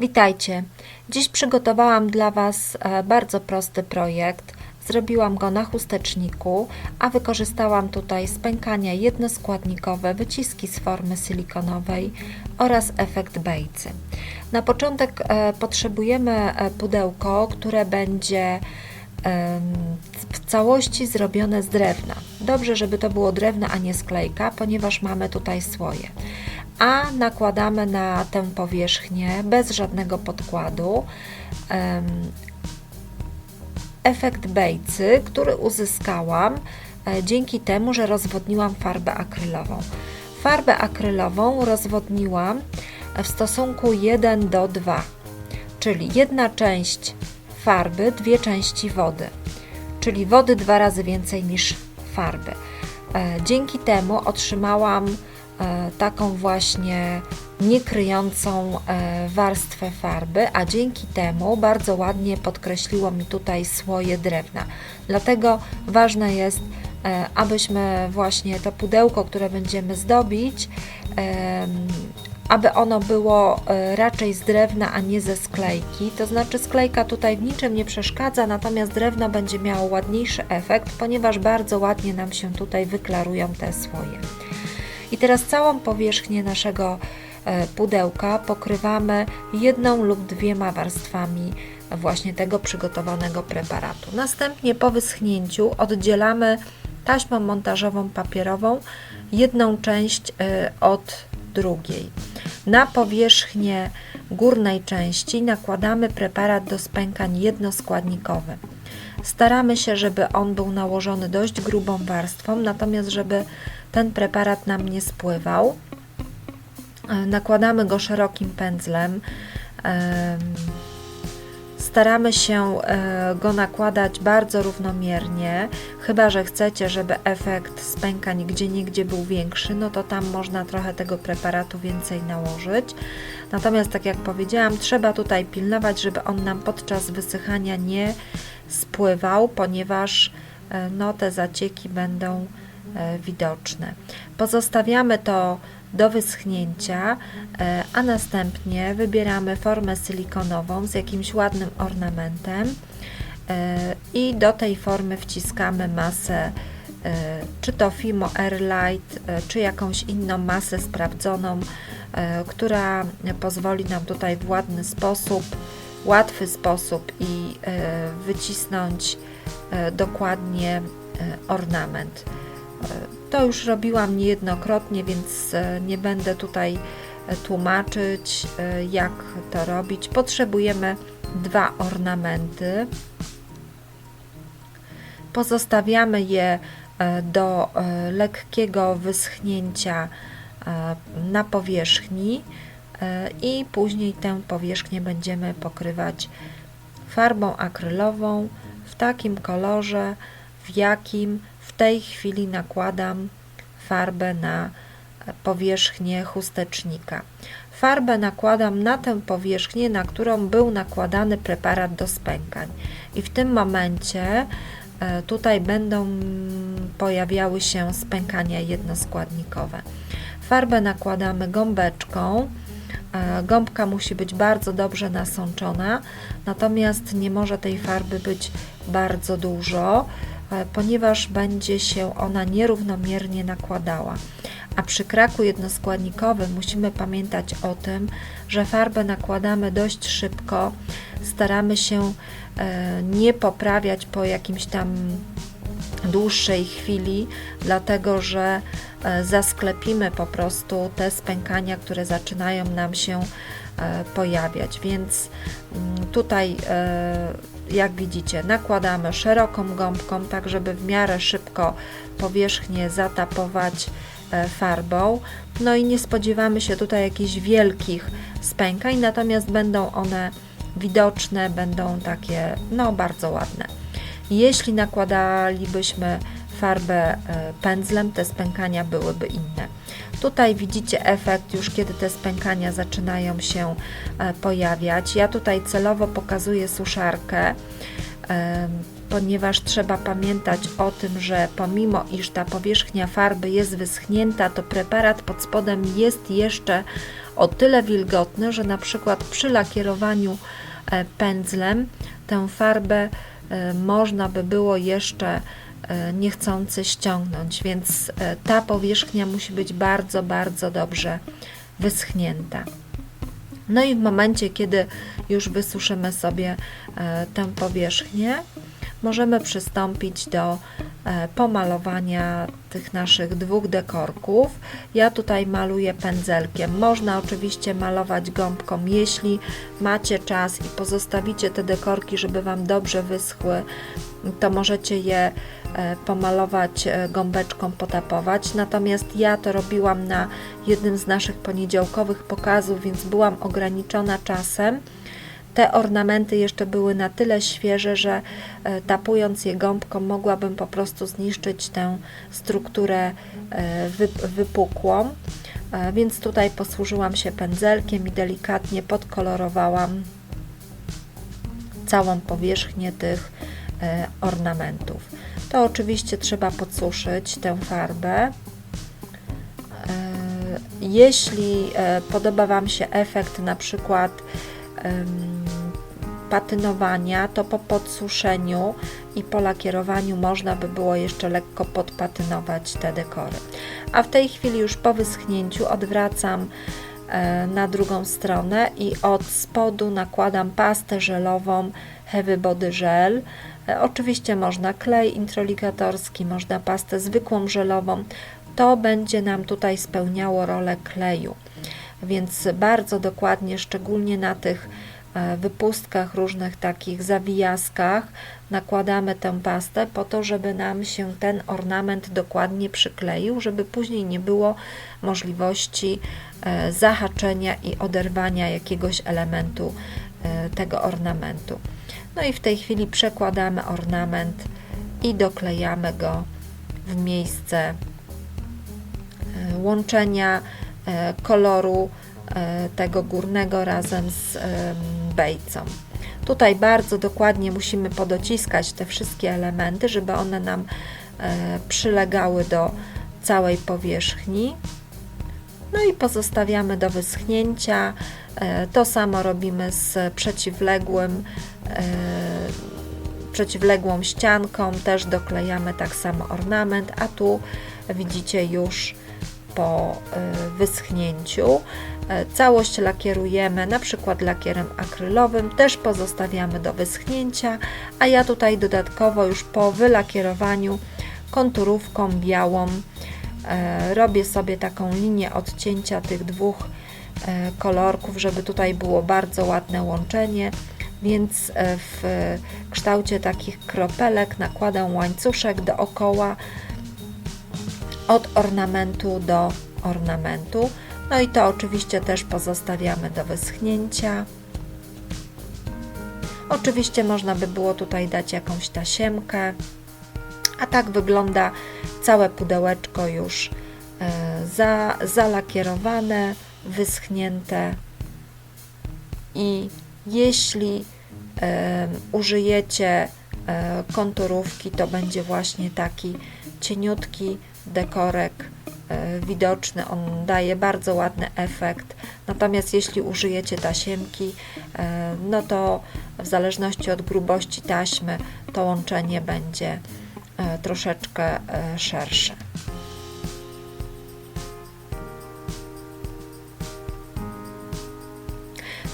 Witajcie. Dziś przygotowałam dla Was e, bardzo prosty projekt. Zrobiłam go na chusteczniku, a wykorzystałam tutaj spękania jednoskładnikowe, wyciski z formy silikonowej oraz efekt bejcy. Na początek e, potrzebujemy e, pudełko, które będzie w całości zrobione z drewna. Dobrze, żeby to było drewno, a nie sklejka, ponieważ mamy tutaj słoje. A nakładamy na tę powierzchnię bez żadnego podkładu efekt bejcy, który uzyskałam e, dzięki temu, że rozwodniłam farbę akrylową. Farbę akrylową rozwodniłam w stosunku 1 do 2, czyli jedna część farby, dwie części wody, czyli wody dwa razy więcej niż farby. E, Dzięki temu otrzymałam taką właśnie niekryjącą e, warstwę farby, a dzięki temu bardzo ładnie podkreśliło mi tutaj słoje drewna. Dlatego ważne jest, e, abyśmy właśnie to pudełko, które będziemy zdobić, aby ono było e, raczej z drewna, a nie ze sklejki. To znaczy sklejka tutaj w niczym nie przeszkadza, natomiast drewno będzie miało ładniejszy efekt, ponieważ bardzo ładnie nam się tutaj wyklarują te słoje. I teraz całą powierzchnię naszego e, pudełka pokrywamy jedną lub dwiema warstwami właśnie tego przygotowanego preparatu. Następnie po wyschnięciu oddzielamy taśmą montażową papierową jedną część e, od drugiej. Na powierzchnię górnej części nakładamy preparat do spękań jednoskładnikowy. Staramy się, żeby on był nałożony dość grubą warstwą, natomiast żeby ten preparat nam nie spływał. E, Nakładamy go szerokim pędzlem. Em, Staramy się e, go nakładać bardzo równomiernie, chyba że chcecie, żeby efekt spękań gdzie niegdzie był większy, no to tam można trochę tego preparatu więcej nałożyć. Natomiast, tak jak powiedziałam, trzeba tutaj pilnować, żeby on nam podczas wysychania nie spływał, ponieważ e, no, te zacieki będą e, widoczne. Pozostawiamy to do wyschnięcia, e, a następnie wybieramy formę silikonową z jakimś ładnym ornamentem e, i do tej formy wciskamy masę, e, czy to Fimo Airlight, e, czy jakąś inną masę sprawdzoną, e, która pozwoli nam tutaj w ładny sposób, łatwy sposób i e, wycisnąć e, dokładnie e, ornament. To już robiłam niejednokrotnie, więc e, nie będę tutaj e, tłumaczyć, e, jak to robić. Potrzebujemy dwa ornamenty. Pozostawiamy je do lekkiego wyschnięcia na powierzchni i później tę powierzchnię będziemy pokrywać farbą akrylową w takim kolorze, w jakim w tej chwili nakładam farbę na powierzchnię chustecznika. Farbę nakładam na tę powierzchnię, na którą był nakładany preparat do spękań. I w tym momencie e, tutaj będą pojawiały się spękania jednoskładnikowe. Farbę nakładamy gąbeczką. E, Gąbka musi być bardzo dobrze nasączona, natomiast nie może tej farby być bardzo dużo, ponieważ będzie się ona nierównomiernie nakładała. A przy kraku jednoskładnikowym musimy pamiętać o tym, że farbę nakładamy dość szybko, staramy się e, nie poprawiać po jakimś tam dłuższej chwili, dlatego że e, zasklepimy po prostu te spękania, które zaczynają nam się e, pojawiać. Więc mm, tutaj, e, jak widzicie, nakładamy szeroką gąbką, tak żeby w miarę szybko powierzchnię zatapować e, farbą. No i nie spodziewamy się tutaj jakichś wielkich spękań, natomiast będą one widoczne, będą takie no bardzo ładne. Jeśli nakładalibyśmy farbę e, pędzlem, te spękania byłyby inne. Tutaj widzicie efekt już kiedy te spękania zaczynają się e, pojawiać. Ja tutaj celowo pokazuję suszarkę, em, ponieważ trzeba pamiętać o tym, że pomimo iż ta powierzchnia farby jest wyschnięta, to preparat pod spodem jest jeszcze o tyle wilgotny, że na przykład przy lakierowaniu e, pędzlem tę farbę e, można by było jeszcze e, niechcący ściągnąć, więc e, ta powierzchnia musi być bardzo, bardzo dobrze wyschnięta. No i w momencie, kiedy już wysuszymy sobie e, tę powierzchnię, możemy przystąpić do e, pomalowania tych naszych dwóch dekorków. Ja tutaj maluję pędzelkiem. Można oczywiście malować gąbką, jeśli macie czas i pozostawicie te dekorki, żeby Wam dobrze wyschły, to możecie je e, pomalować e, gąbeczką, potapować. Natomiast ja to robiłam na jednym z naszych poniedziałkowych pokazów, więc byłam ograniczona czasem te ornamenty jeszcze były na tyle świeże, że e, tapując je gąbką mogłabym po prostu zniszczyć tę strukturę e, wypukłą. E, więc tutaj posłużyłam się pędzelkiem i delikatnie podkolorowałam całą powierzchnię tych ornamentów. To oczywiście trzeba podsuszyć tę farbę. Jeśli podoba Wam się efekt na przykład patynowania, to po podsuszeniu i po lakierowaniu można by było jeszcze lekko podpatynować te dekory. A w tej chwili już po wyschnięciu odwracam e, na drugą stronę i od spodu nakładam pastę żelową Heavy Body Gel. E, oczywiście można klej introligatorski, można pastę zwykłą żelową. To będzie nam tutaj spełniało rolę kleju. Więc bardzo dokładnie, szczególnie na tych wypustkach, różnych takich zawijaskach nakładamy tę pastę po to, żeby nam się ten ornament dokładnie przykleił, żeby później nie było możliwości e, zahaczenia i oderwania jakiegoś elementu e, tego ornamentu. No i w tej chwili przekładamy ornament i doklejamy go w miejsce łączenia koloru tego górnego razem z bejcą. Tutaj bardzo dokładnie musimy podociskać te wszystkie elementy, żeby one nam e, przylegały do całej powierzchni. No i pozostawiamy do wyschnięcia. E, to samo robimy z przeciwległym, e, przeciwległą ścianką. Też doklejamy tak samo ornament, a tu widzicie już po wyschnięciu. E, całość lakierujemy na przykład lakierem akrylowym, też pozostawiamy do wyschnięcia, a ja tutaj dodatkowo już po wylakierowaniu konturówką białą e, robię sobie taką linię odcięcia tych dwóch e, kolorków, żeby tutaj było bardzo ładne łączenie więc w kształcie takich kropelek nakładam łańcuszek dookoła od ornamentu do ornamentu. No i to oczywiście też pozostawiamy do wyschnięcia. Oczywiście można by było tutaj dać jakąś tasiemkę, a tak wygląda całe pudełeczko już e, za, zalakierowane, wyschnięte i jeśli użyjecie e, konturówki, to będzie właśnie taki cieniutki dekorek E, widoczny, on daje bardzo ładny efekt. Natomiast jeśli użyjecie tasiemki, e, no to w zależności od grubości taśmy to łączenie będzie e, troszeczkę szersze.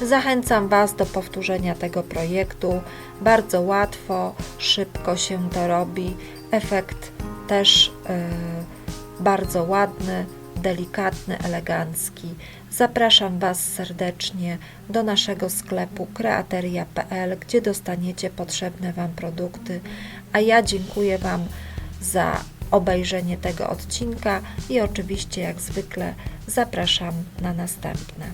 Zachęcam Was do powtórzenia tego projektu. Bardzo łatwo, szybko się to robi. Efekt też yy, bardzo ładny, delikatny, elegancki. Zapraszam Was serdecznie do naszego sklepu kreateria.pl, gdzie dostaniecie potrzebne Wam produkty. A ja dziękuję Wam za obejrzenie tego odcinka i oczywiście, jak zwykle, zapraszam na następne.